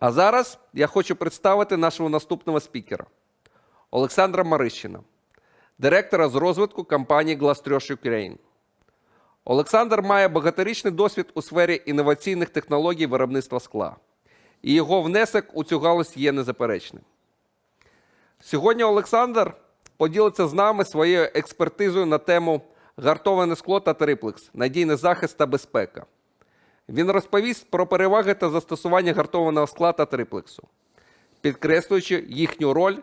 А зараз я хочу представити нашого наступного спікера Олександра Марищина, директора з розвитку компанії Glasstrosh Ukraine. Олександр має багаторічний досвід у сфері інноваційних технологій виробництва скла, і його внесок у цю галузь є незаперечним. Сьогодні Олександр поділиться з нами своєю експертизою на тему гартоване скло та триплекс, надійний захист та безпека. Він розповість про переваги та застосування гартованого скла та триплексу, підкреслюючи їхню роль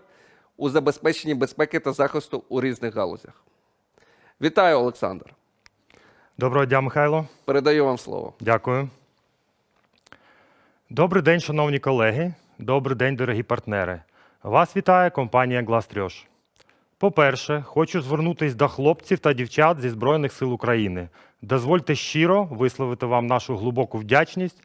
у забезпеченні безпеки та захисту у різних галузях. Вітаю, Олександр. Доброго дня, Михайло. Передаю вам слово. Дякую. Добрий день, шановні колеги. Добрий день, дорогі партнери. Вас вітає компанія Glasstrosh. По-перше, хочу звернутися до хлопців та дівчат зі Збройних сил України. Дозвольте щиро висловити вам нашу глибоку вдячність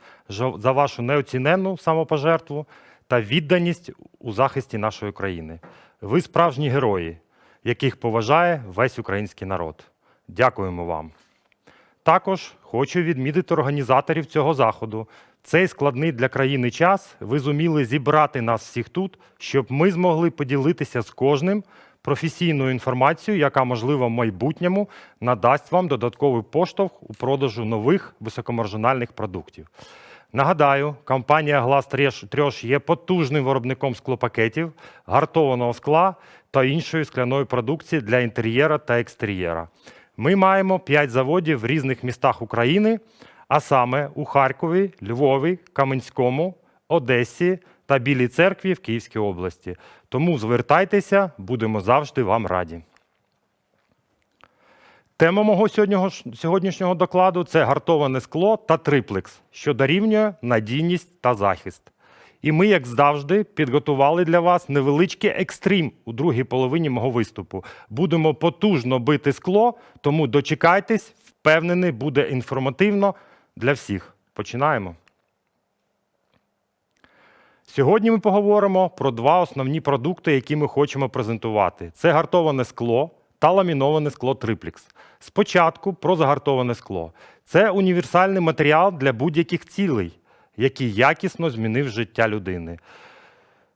за вашу неоціненну самопожертву та відданість у захисті нашої країни. Ви справжні герої, яких поважає весь український народ. Дякуємо вам. Також хочу відмітити організаторів цього заходу. Цей складний для країни час ви зуміли зібрати нас всіх тут, щоб ми змогли поділитися з кожним професійною інформацією, яка, можливо, в майбутньому надасть вам додатковий поштовх у продажу нових високомаржинальних продуктів. Нагадаю, компанія Glass Трьош є потужним виробником склопакетів, гартованого скла та іншої скляної продукції для інтер'єра та екстер'єра. Ми маємо 5 заводів в різних містах України, а саме у Харкові, Львові, Каменському, Одесі та Білій церкві в Київській області. Тому звертайтеся, будемо завжди вам раді. Тема мого сьогоднішнього, докладу це гартоване скло та триплекс, що дорівнює надійність та захист. І ми, як завжди, підготували для вас невеличкий екстрім у другій половині мого виступу. Будемо потужно бити скло, тому дочекайтесь, впевнений, буде інформативно для всіх. Починаємо. Сьогодні ми поговоримо про два основні продукти, які ми хочемо презентувати: це гартоване скло та ламіноване скло Триплекс. Спочатку про загартоване скло. Це універсальний матеріал для будь-яких цілей, який якісно змінив життя людини.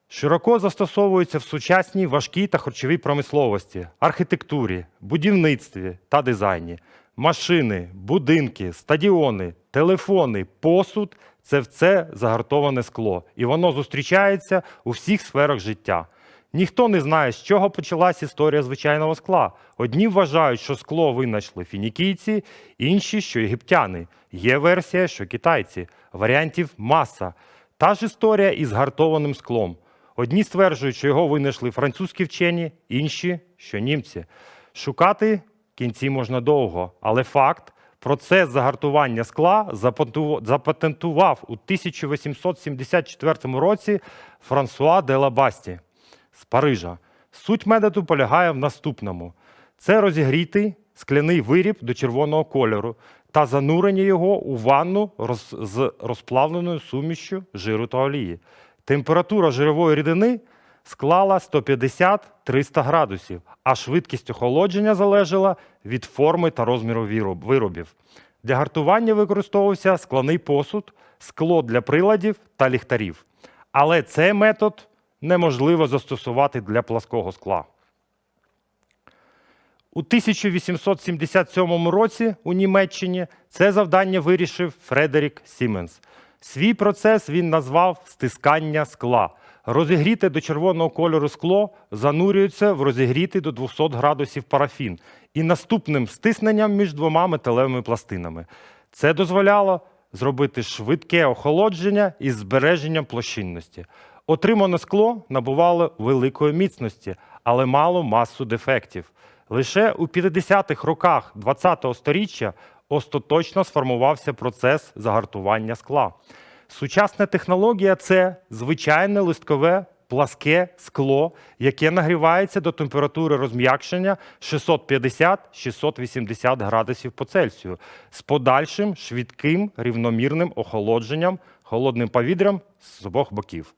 Широко застосовується в сучасній важкій та харчовій промисловості, архітектурі, будівництві та дизайні. Машини, будинки, стадіони, телефони, посуд це все загартоване скло, і воно зустрічається у всіх сферах життя. Ніхто не знає, з чого почалась історія звичайного скла. Одні вважають, що скло винайшли фінікійці, інші, що єгиптяни. Є версія, що китайці. Варіантів маса. Та ж історія із гартованим склом. Одні стверджують, що його винайшли французькі вчені, інші, що німці. Шукати кінці можна довго, але факт процес загартування скла запатентував у 1874 році Франсуа де Лабасті з Парижа. Суть методу полягає в наступному: це розігрітий скляний виріб до червоного кольору та занурення його у ванну з розплавленою сумішчю жиру та олії. Температура жирової рідини склала 150-300 градусів, а швидкість охолодження залежала від форми та розміру виробів. Для гартування використовувався скляний посуд, скло для приладів та ліхтарів. Але цей метод неможливо застосувати для плаского скла. У 1877 році у Німеччині це завдання вирішив Фредерік Сіменс. Свій процес він назвав стискання скла. Розігріте до червоного кольору скло занурюється в розігрітий до 200 градусів парафін і наступним стисненням між двома металевими пластинами. Це дозволяло зробити швидке охолодження із збереженням площинності. Отримане скло набувало великої міцності, але мало масу дефектів. Лише у 50-х роках ХХ століття остаточно сформувався процес загартування скла. Сучасна технологія це звичайне листкове пласке скло, яке нагрівається до температури розм'якшення 650-680 градусів по Цельсію з подальшим швидким рівномірним охолодженням холодним повітрям з обох боків.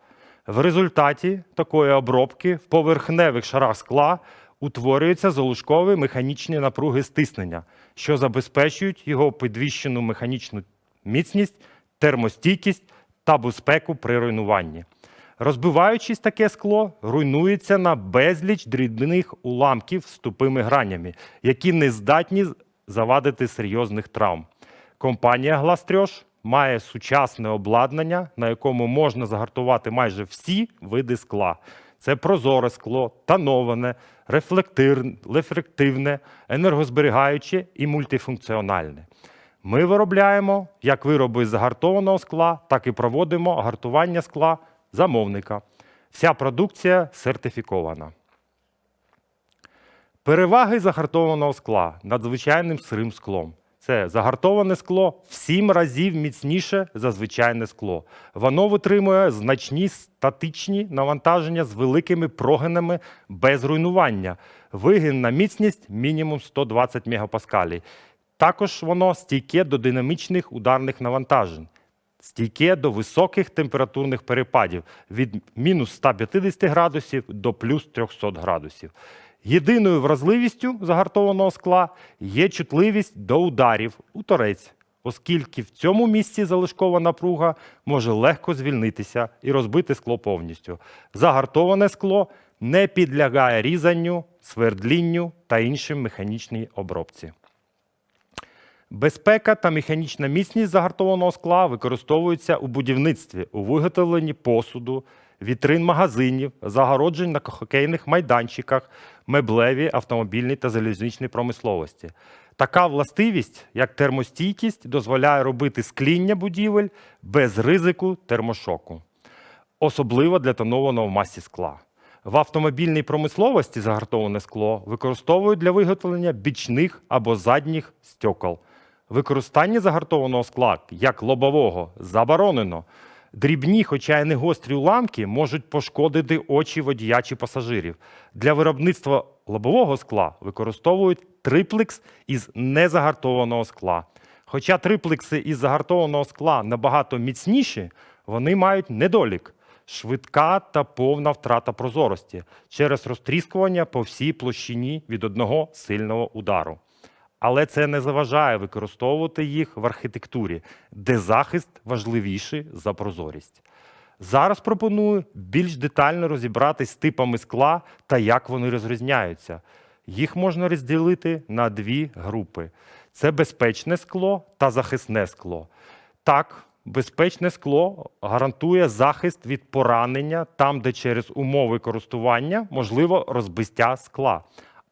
В результаті такої обробки в поверхневих шарах скла утворюються залишкові механічні напруги стиснення, що забезпечують його підвищену механічну міцність, термостійкість та безпеку при руйнуванні. Розбиваючись таке скло, руйнується на безліч дрібних уламків з тупими гранями, які не здатні завадити серйозних травм. Компанія Гластрьош має сучасне обладнання, на якому можна загартувати майже всі види скла. Це прозоре скло, рефлектир- рефлективне, енергозберігаюче і мультифункціональне. Ми виробляємо як вироби з загартованого скла, так і проводимо гартування скла замовника. Вся продукція сертифікована. Переваги загартованого скла над звичайним сирим склом. Це загартоване скло в 7 разів міцніше за звичайне скло. Воно витримує значні статичні навантаження з великими прогинами без руйнування. Вигін на міцність мінімум 120 мегапаскалів. Також воно стійке до динамічних ударних навантажень, стійке до високих температурних перепадів від мінус 150 градусів до плюс 300 градусів. Єдиною вразливістю загартованого скла є чутливість до ударів у торець, оскільки в цьому місці залишкова напруга може легко звільнитися і розбити скло повністю. Загартоване скло не підлягає різанню, свердлінню та іншим механічній обробці. Безпека та механічна міцність загартованого скла використовуються у будівництві, у виготовленні посуду, вітрин магазинів, загороджень на хокейних майданчиках, меблевій, автомобільній та залізничній промисловості. Така властивість, як термостійкість, дозволяє робити скління будівель без ризику термошоку особливо для тонованого в масі скла. В автомобільній промисловості загартоване скло використовують для виготовлення бічних або задніх стекол. Використання загартованого скла як лобового заборонено. Дрібні, хоча й не гострі уламки, можуть пошкодити очі водія чи пасажирів. Для виробництва лобового скла використовують триплекс із незагартованого скла. Хоча триплекси із загартованого скла набагато міцніші, вони мають недолік швидка та повна втрата прозорості через розтріскування по всій площині від одного сильного удару. Але це не заважає використовувати їх в архітектурі, де захист важливіший за прозорість. Зараз пропоную більш детально розібратись з типами скла та як вони розрізняються. Їх можна розділити на дві групи: це безпечне скло та захисне скло. Так, безпечне скло гарантує захист від поранення там, де через умови користування можливо розбиття скла.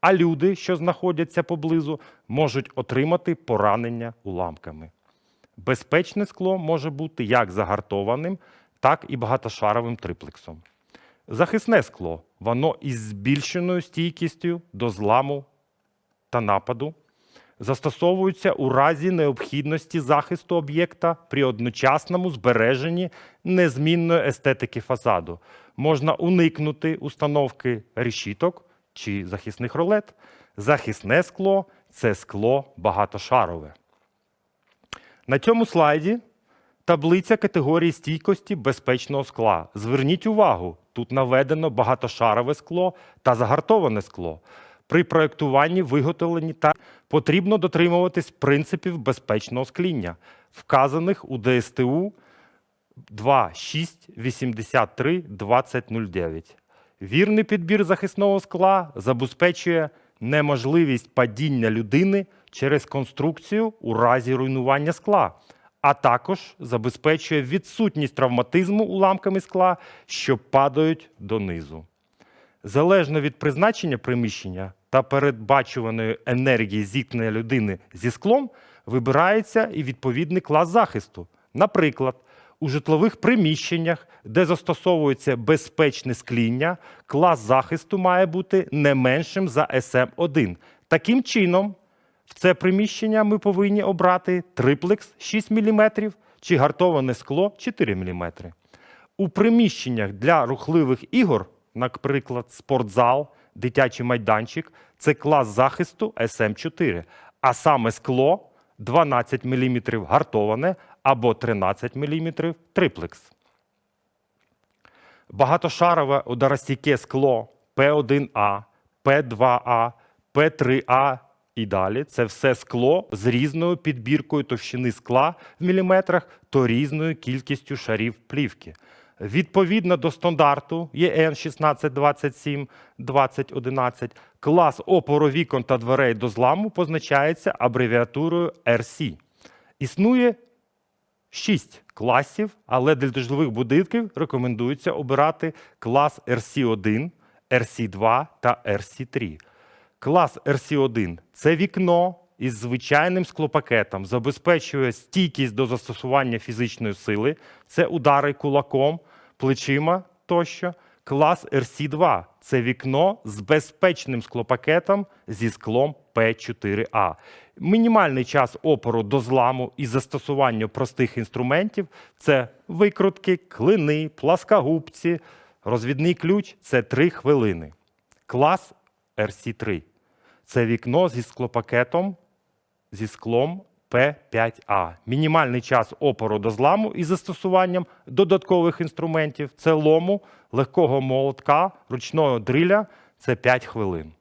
А люди, що знаходяться поблизу, можуть отримати поранення уламками. Безпечне скло може бути як загартованим, так і багатошаровим триплексом. Захисне скло воно із збільшеною стійкістю до зламу та нападу застосовуються у разі необхідності захисту об'єкта при одночасному збереженні незмінної естетики фасаду. Можна уникнути установки решіток чи захисних ролет. Захисне скло це скло багатошарове. На цьому слайді таблиця категорії стійкості безпечного скла. Зверніть увагу, тут наведено багатошарове скло та загартоване скло. При проєктуванні, виготовленні та потрібно дотримуватись принципів безпечного скління, вказаних у ДСТУ 2.6.83.2009. Вірний підбір захисного скла забезпечує неможливість падіння людини через конструкцію у разі руйнування скла, а також забезпечує відсутність травматизму уламками скла, що падають донизу. Залежно від призначення приміщення та передбачуваної енергії зіткнення людини зі склом, вибирається і відповідний клас захисту. Наприклад, у житлових приміщеннях, де застосовується безпечне скління, клас захисту має бути не меншим за СМ1. Таким чином, в це приміщення ми повинні обрати триплекс 6 мм чи гартоване скло 4 мм. У приміщеннях для рухливих ігор, наприклад, спортзал, дитячий майданчик, це клас захисту SM4, а саме скло 12 мм гартоване або 13 мм триплекс. Багатошарове ударостійке скло П1А, П2А, П3А і далі це все скло з різною підбіркою товщини скла в міліметрах то різною кількістю шарів плівки. Відповідно до стандарту ЄН 1627 2011 клас опору вікон та дверей до зламу позначається абревіатурою RC. Існує шість класів, але для житлових будинків рекомендується обирати клас RC1, RC2 та RC3. Клас RC1 це вікно із звичайним склопакетом, забезпечує стійкість до застосування фізичної сили, це удари кулаком, плечима тощо. Клас RC2 це вікно з безпечним склопакетом зі склом P4A. Мінімальний час опору до зламу і застосування простих інструментів це викрутки, клини, пласкогубці, розвідний ключ це 3 хвилини. Клас RC3 це вікно зі склопакетом зі склом P5A. Мінімальний час опору до зламу із застосуванням додаткових інструментів це лому, легкого молотка, ручного дриля це 5 хвилин.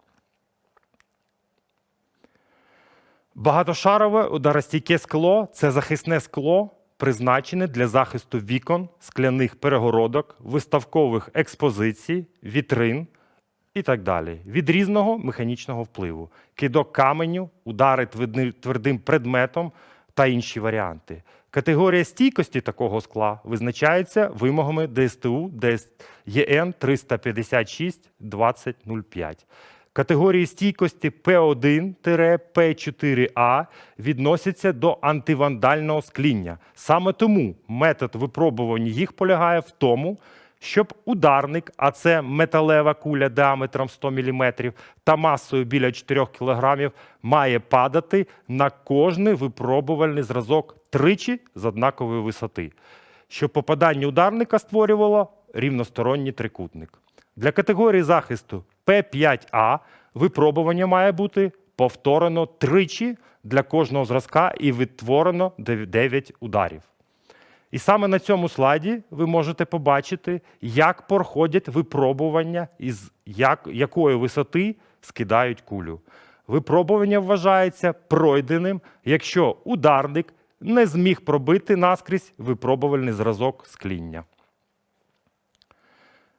Багатошарове ударостійке скло це захисне скло, призначене для захисту вікон, скляних перегородок, виставкових експозицій, вітрин і так далі. Від різного механічного впливу, кидок каменю, удари твердим предметом та інші варіанти. Категорія стійкості такого скла визначається вимогами ДСТУ ДС ЄН 356 2005. Категорії стійкості P1-P4A відносяться до антивандального скління. Саме тому метод випробування їх полягає в тому, щоб ударник, а це металева куля діаметром 100 мм та масою біля 4 кг, має падати на кожний випробувальний зразок тричі з однакової висоти, щоб попадання ударника створювало рівносторонній трикутник. Для категорії захисту P5A випробування має бути повторено тричі для кожного зразка і відтворено 9 ударів. І саме на цьому слайді ви можете побачити, як проходять випробування із як, якої висоти скидають кулю. Випробування вважається пройденим, якщо ударник не зміг пробити наскрізь випробувальний зразок скління.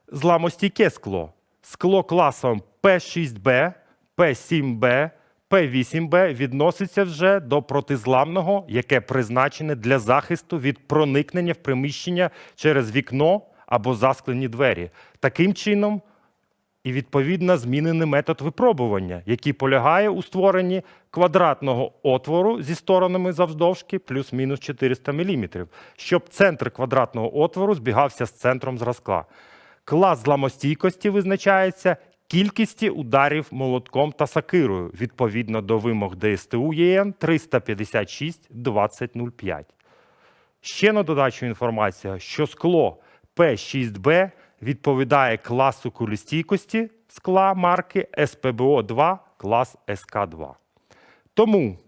Зламостійке скло. Скло класом P6B, P7B, P8B відноситься вже до протизламного, яке призначене для захисту від проникнення в приміщення через вікно або засклені двері. Таким чином, і відповідно змінений метод випробування, який полягає у створенні квадратного отвору зі сторонами завдовжки плюс-мінус 400 мм, щоб центр квадратного отвору збігався з центром зразка. Клас зламостійкості визначається кількістю ударів молотком та сакирою відповідно до вимог ДСТУ ЄН 356 2005. Ще на додачу інформація, що скло P6B відповідає класу кулестійкості скла марки СПБО-2 клас СК2. Тому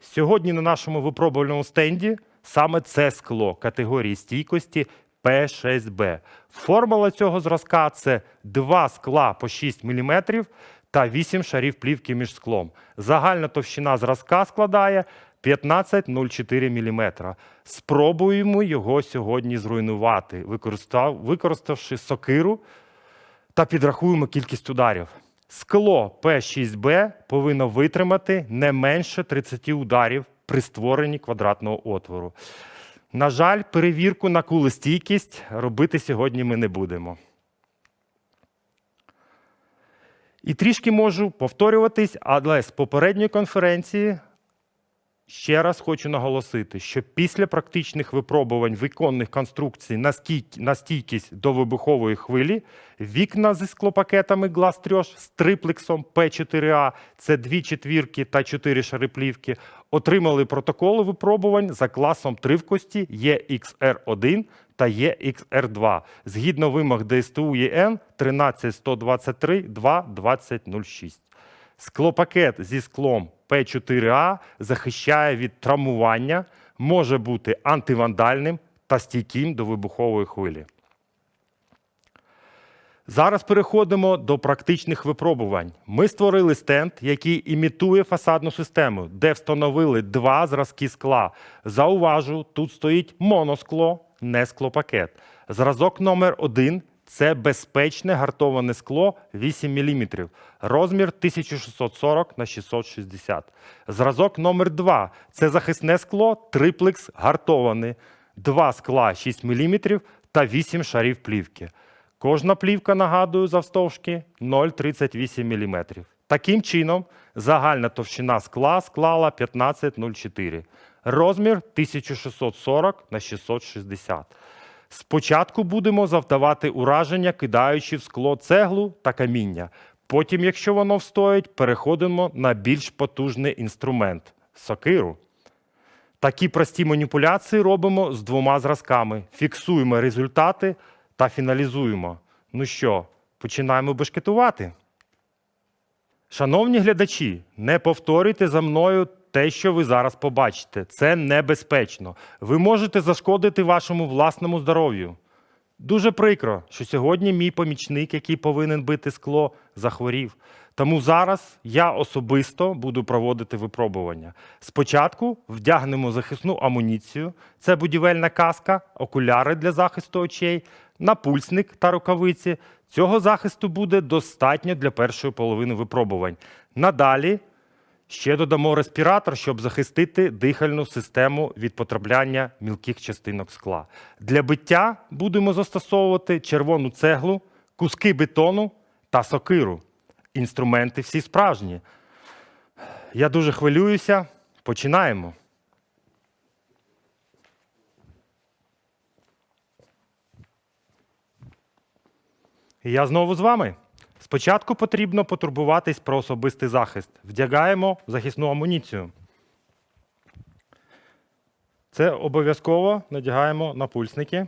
сьогодні на нашому випробувальному стенді саме це скло категорії стійкості P6B. Формула цього зразка це 2 скла по 6 мм та 8 шарів плівки між склом. Загальна товщина зразка складає 15,04 мм. Спробуємо його сьогодні зруйнувати, використавши сокиру та підрахуємо кількість ударів. Скло P6B повинно витримати не менше 30 ударів при створенні квадратного отвору. На жаль, перевірку на кулестійкість робити сьогодні ми не будемо. І трішки можу повторюватись, але з попередньої конференції ще раз хочу наголосити, що після практичних випробувань віконних конструкцій на, стійк- на стійкість до вибухової хвилі вікна зі склопакетами Glass Triosh з триплексом P4A, це дві четвірки та чотири шари плівки, отримали протоколи випробувань за класом тривкості EXR1 та EXR2 згідно вимог ДСТУ ЄН 13123 2 2006. Склопакет зі склом P4A захищає від травмування, може бути антивандальним та стійким до вибухової хвилі. Зараз переходимо до практичних випробувань. Ми створили стенд, який імітує фасадну систему, де встановили два зразки скла. Зауважу, тут стоїть моноскло, не склопакет. Зразок номер один це безпечне гартоване скло 8 мм, розмір 1640 на 660. Зразок номер 2 це захисне скло триплекс гартоване, два скла 6 мм та 8 шарів плівки. Кожна плівка, нагадую, завстовшки 0,38 мм. Таким чином, загальна товщина скла склала 15,04. Розмір 1640 на 660. Спочатку будемо завдавати ураження, кидаючи в скло цеглу та каміння. Потім, якщо воно встоїть, переходимо на більш потужний інструмент сокиру. Такі прості маніпуляції робимо з двома зразками. Фіксуємо результати та фіналізуємо. Ну що, починаємо бешкетувати? Шановні глядачі, не повторюйте за мною те, що ви зараз побачите. Це небезпечно. Ви можете зашкодити вашому власному здоров'ю. Дуже прикро, що сьогодні мій помічник, який повинен бити скло, захворів. Тому зараз я особисто буду проводити випробування. Спочатку вдягнемо захисну амуніцію, це будівельна каска, окуляри для захисту очей, напульсник та рукавиці. Цього захисту буде достатньо для першої половини випробувань. Надалі Ще додамо респіратор, щоб захистити дихальну систему від потрапляння мілких частинок скла. Для биття будемо застосовувати червону цеглу, куски бетону та сокиру. Інструменти всі справжні. Я дуже хвилююся. Починаємо. Я знову з вами. Спочатку потрібно потурбуватись про особистий захист. Вдягаємо захисну амуніцію. Це обов'язково надягаємо на пульсники.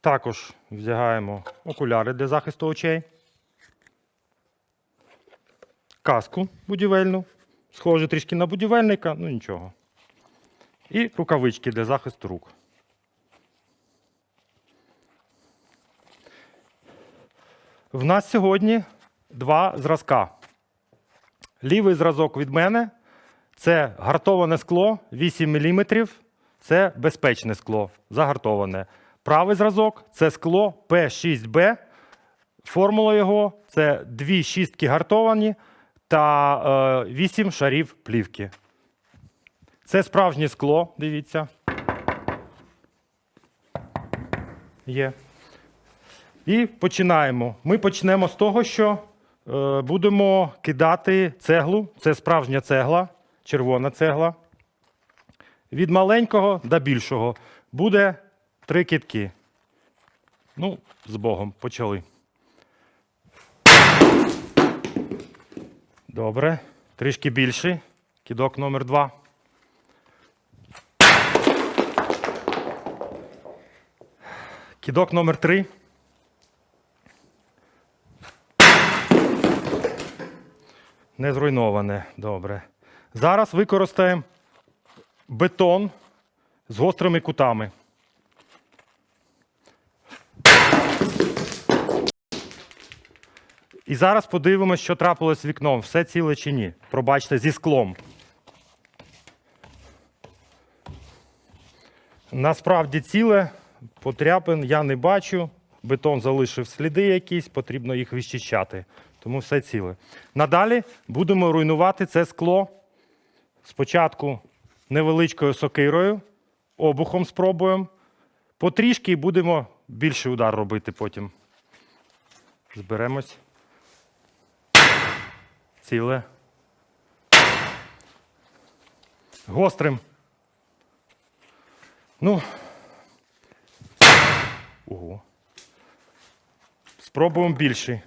Також вдягаємо окуляри для захисту очей. Каску будівельну. Схоже трішки на будівельника, ну нічого. І рукавички для захисту рук. В нас сьогодні два зразка. Лівий зразок від мене це гартоване скло 8 мм. Це безпечне скло, загартоване. Правий зразок це скло P6B. Формула його це дві шістки гартовані та е, 8 шарів плівки. Це справжнє скло, дивіться. Є. І починаємо. Ми почнемо з того, що е, будемо кидати цеглу. Це справжня цегла, червона цегла. Від маленького до більшого буде три китки. Ну, з Богом, почали. Добре. Трішки більший. Кидок номер два. Кидок номер три. Не зруйноване. Добре. Зараз використаємо бетон з гострими кутами. І зараз подивимося, що трапилось з вікном. Все ціле чи ні. Пробачте, зі склом. Насправді ціле, потряпин я не бачу. Бетон залишив сліди якісь, потрібно їх відчищати. Тому все ціле. Надалі будемо руйнувати це скло спочатку невеличкою сокирою, обухом спробуємо. Потрішки будемо більший удар робити потім. Зберемось. Ціле. Гострим. Ну. Ого. Спробуємо більший.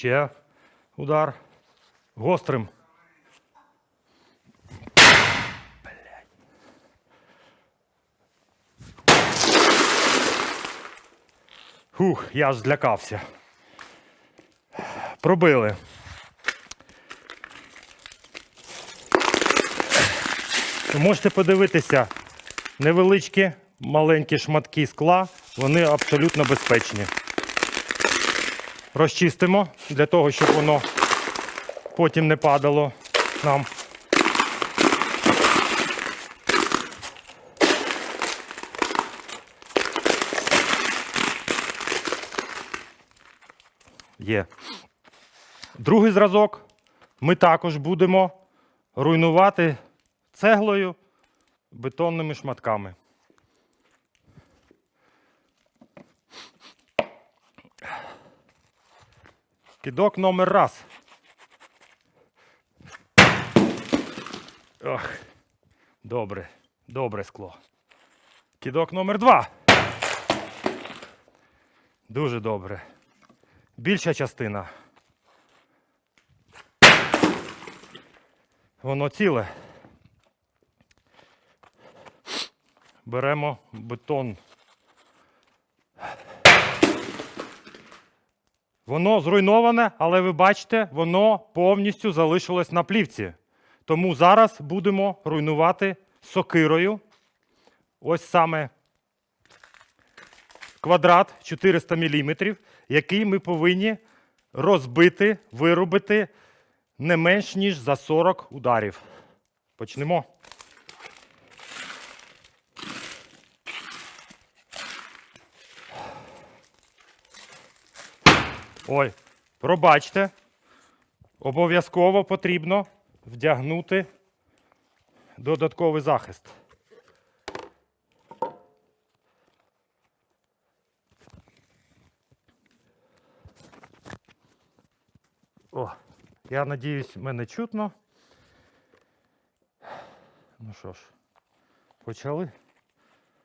Ще удар. Гострим. Хух, я аж злякався. Пробили. Можете подивитися, невеличкі маленькі шматки скла, вони абсолютно безпечні. Розчистимо для того, щоб воно потім не падало нам. Є. Другий зразок ми також будемо руйнувати цеглою бетонними шматками. Кидок номер раз. Ох, добре, добре скло. Кидок номер два. Дуже добре. Більша частина. Воно ціле. Беремо бетон. Воно зруйноване, але ви бачите, воно повністю залишилось на плівці. Тому зараз будемо руйнувати сокирою. Ось саме квадрат 400 мм, який ми повинні розбити, виробити не менш ніж за 40 ударів. Почнемо. Ой, пробачте. Обов'язково потрібно вдягнути додатковий захист. О, я надіюсь, мене чутно. Ну що ж, почали.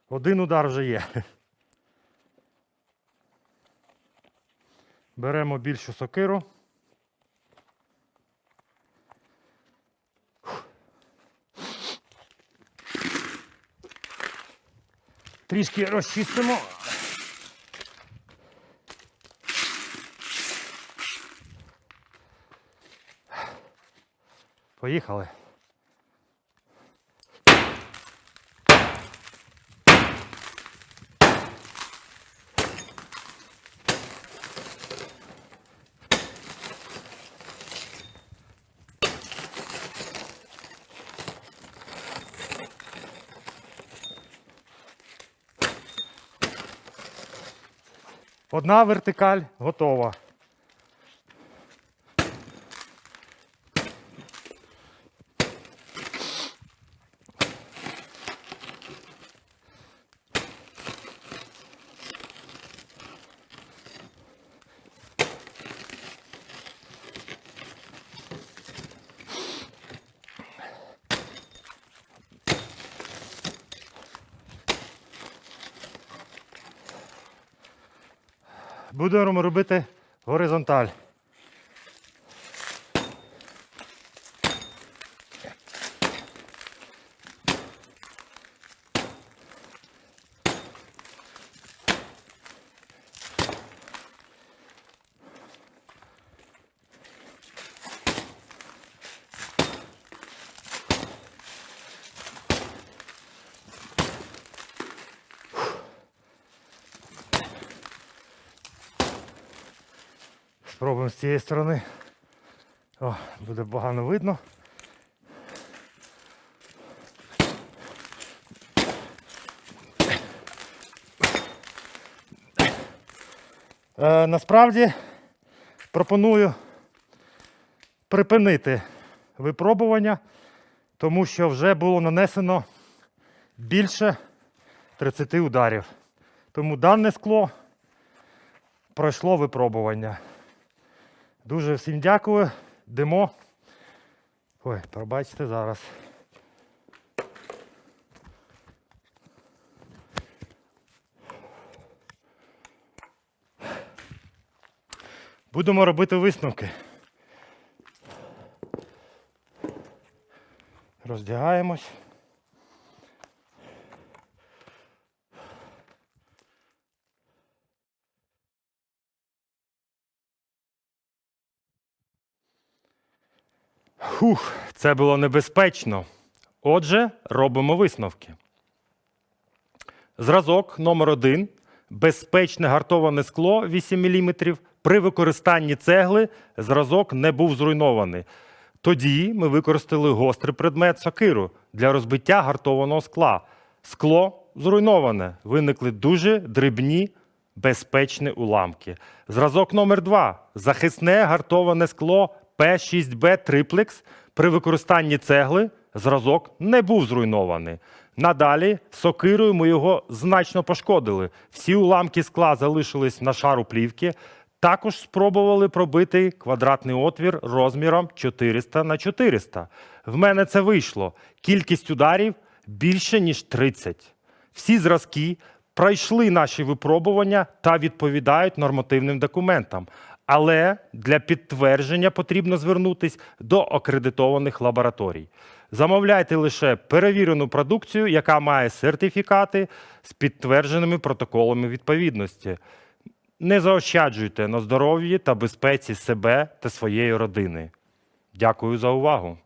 Один удар вже є. Беремо більшу сокиру. Трішки розчистимо. Поїхали. Одна вертикаль готова. Будемо робити горизонталь. Спробуємо з цієї сторони. О, буде погано видно. Е, насправді пропоную припинити випробування, тому що вже було нанесено більше 30 ударів. Тому дане скло пройшло випробування. Дуже всім дякую. Димо. Ой, пробачте зараз. Будемо робити висновки. Роздягаємось. Хух, це було небезпечно. Отже, робимо висновки. Зразок номер 1 безпечне гартоване скло 8 мм. При використанні цегли зразок не був зруйнований. Тоді ми використали гострий предмет сокиру для розбиття гартованого скла. Скло зруйноване. Виникли дуже дрібні безпечні уламки. Зразок номер 2 захисне гартоване скло P6B триплекс. При використанні цегли зразок не був зруйнований. Надалі сокирою ми його значно пошкодили. Всі уламки скла залишились на шару плівки. Також спробували пробити квадратний отвір розміром 400 на 400. В мене це вийшло. Кількість ударів більше ніж 30. Всі зразки пройшли наші випробування та відповідають нормативним документам. Але для підтвердження потрібно звернутися до акредитованих лабораторій. Замовляйте лише перевірену продукцію, яка має сертифікати з підтвердженими протоколами відповідності. Не заощаджуйте на здоров'ї та безпеці себе та своєї родини. Дякую за увагу.